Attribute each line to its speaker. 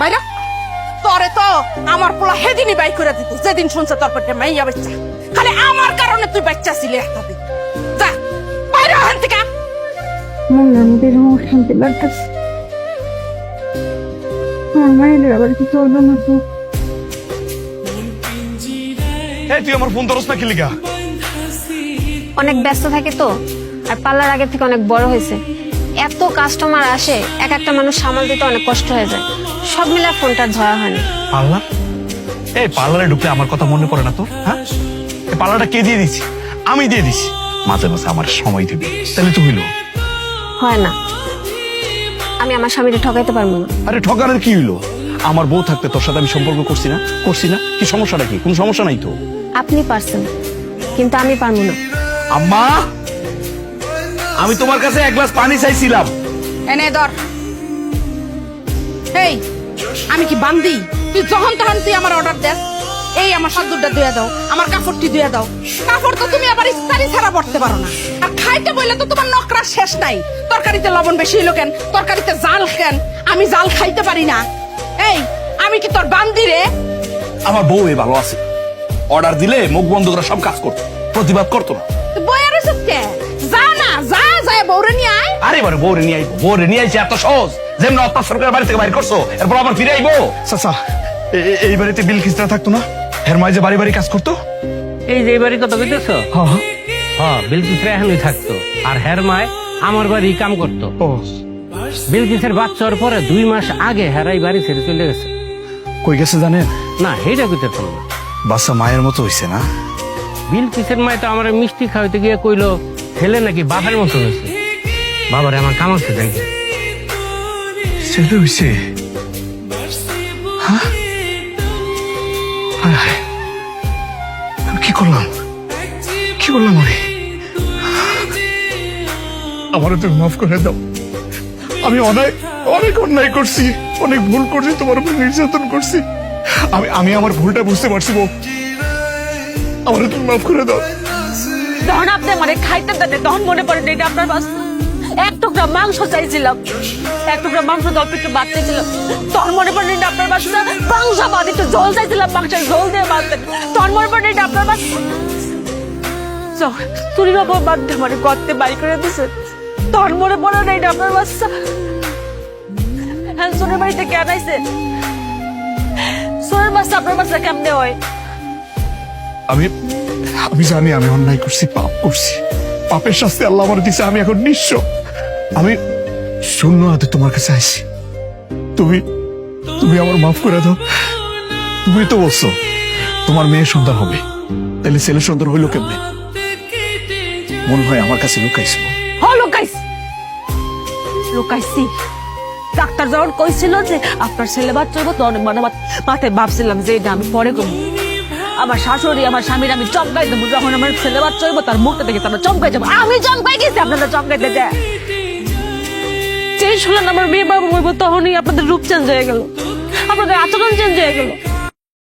Speaker 1: বাইরা তোরে তো আমার পোলা হেদিনই বাই করে দিত যেদিন শুনছে তোর পেটে মাইয়া বাচ্চা। খালি আমার কারণে তুই বাচ্চা ছিলি একটা দিন। যা বাইরে ওখান থেকে।
Speaker 2: শান্তি লাগতেছে। আমার মায়ের আবার কিছু হলো না তো।
Speaker 3: এই তুই আমার ফোন ধরস না কি লিগা?
Speaker 4: অনেক ব্যস্ত থাকে তো আর পার্লার আগের থেকে অনেক বড় হয়েছে। এত কাস্টমার আসে এক একটা মানুষ সামাল দিতে অনেক কষ্ট হয়ে যায়। সব মিলে ফোনটা ধরা হয়নি
Speaker 3: পাল্লা? এই পার্লারে ঢুকলে আমার কথা মনে পড়ে না তো হ্যাঁ? এই পার্লারটা কে দিয়ে দিছি? আমি দিয়ে দিছি। মাঝে মাঝে আমার সময় দিবি। তাহলে তো হইল
Speaker 4: হয় না। আমি আমার স্বামীকে ঠকাইতে পারব না।
Speaker 3: আরে ঠকানোর কি হইল? আমার বউ থাকতে তোর সাথে আমি সম্পর্ক করছি না? করছি না? কি সমস্যাটা কি? কোনো সমস্যা নাই তো?
Speaker 4: আপনি পারছেন কিন্তু আমি পারব না।
Speaker 3: আম্মা! আমি তোমার কাছে এক গ্লাস পানি চাইছিলাম।
Speaker 1: এনে ধর। এই আমি কি বান্দি? তুই যখন তখন তুই আমার অর্ডার দেস এই আমার সাদুরটা ধুয়ে দাও আমার কাপড়টি ধুয়ে দাও। কাপড় তো তুমি আবার ইস্তারি ছাড়া পড়তে পারো না। আর খাইতে বললে তো তোমার নকরা শেষ নাই। তরকারিতে লবণ বেশি হলো কেন? তরকারিতে জাল কেন? আমি জাল খাইতে পারি না। এই আমি কি তোর বান্দি রে?
Speaker 3: আমার বউ এ ভালো আছে। অর্ডার দিলে মুখ বন্ধ করে সব কাজ করতো। প্রতিবাদ করতো না।
Speaker 1: তুই বইয়ার কে? যা বউরে নিয়ে আয়।
Speaker 3: আরে বারে বউরে নিয়ে আইবো বউরে নিয়ে আইছে এত সহজ। যেমন অত্যাচার করে বাড়ি থেকে বাইর করছ এরপর আবার ফিরে আইবো। চাচা এই বাড়িতে বিল খিস্তা থাকতো না? হের মাই যে বাড়ি বাড়ি কাজ করতো?
Speaker 5: এই যে বাড়ি কথা কইতেছ?
Speaker 3: হ্যাঁ
Speaker 5: হ্যাঁ। বিলকিস এখনই থাকতো। আর হের মায় আমার বাড়ি কাম করতো।
Speaker 3: ও।
Speaker 5: বিলকিসের বাচ্চার পরে দুই মাস আগে হেরাই বাড়ি ছেড়ে চলে গেছে।
Speaker 3: কই গেছে জানেন?
Speaker 5: না সেইটা কইতেছ না।
Speaker 3: বাচ্চা মায়ের মতো হইছে না?
Speaker 5: বিলকিসের মায় তো আমার মিষ্টি খাওয়াইতে গিয়ে কইলো ছেলে নাকি বাবার মতো হয়েছে? বাবারে, আমার কামাচ্ছে দেখি।
Speaker 3: ছেলে হইছে? হ্যাঁ? কি করলাম? কি করলাম আমি? আমারও তুমি মাফ করে দাও। আমি অনেক অনেক অন্যায় করছি, অনেক ভুল করছি, তোমার উপর নির্যাতন করছি। আমি আমি আমার ভুলটা বুঝতে পারছি বউ। আমারও তুমি মাফ করে দাও।
Speaker 6: তখন আপনি মানে খাইতে দেন তখন মনে পড়ে এটা আপনার বাস্তা এক টুকরা মাংস চাইছিলাম, এক টুকরা মাংস অল্প একটু বাদ চাইছিলাম তখন মনে পড়ে এটা আপনার বাস্তা মাংস বাদ, একটু জল চাইছিলাম, মাংসের ঝোল দিয়ে বাঁধতেন তখন মনে পড়ে এটা আপনার বাস্তা তুরি বাবু বাদ দিয়ে মানে গর্তে বাড়ি করে দিছে। তখন মনে পড়ে না এটা আপনার বাচ্চা হ্যাঁ সোনের বাড়িতে কেন আইছে সোনের বাচ্চা আপনার বাচ্চা কেমনে হয়?
Speaker 3: আমি আমি জানি আমি অন্যায় করছি, পাপ করছি। পাপের শাস্তি আল্লাহ আমার দিছে, আমি এখন নিঃস্ব। আমি শূন্য হাতে তোমার কাছে আইছি তুমি তুমি আমার মাফ করে দাও। তুমি তো বলছো, তোমার মেয়ে সন্তান হবে। তাহলে ছেলে সন্তান হইল কেমনে? মনে হয় আমার কাছে লুকাইছো।
Speaker 6: হ, লুকাইছি। লুকাইছি। ডাক্তার যখন কইছিল যে আপনার ছেলে বাচ্চা মানে মাথ- মাথায় ভাবছিলাম যে এটা আমি পরে করব। আমার শাশুড়ি, আমার স্বামীর আমি চমকাই দেবো। যখন আমার ছেলে বাচ্চা হইব, তার মুখটা দেখে তারা চমকাই যাব আমি চমকাই গেছি, আপনারা চমকাইতে যায় চেঞ্জ হলেন আমার মেয়ে বাবু হইব তখনই আপনাদের রূপ চেঞ্জ হয়ে গেল। আপনাদের আচরণ চেঞ্জ হয়ে গেল।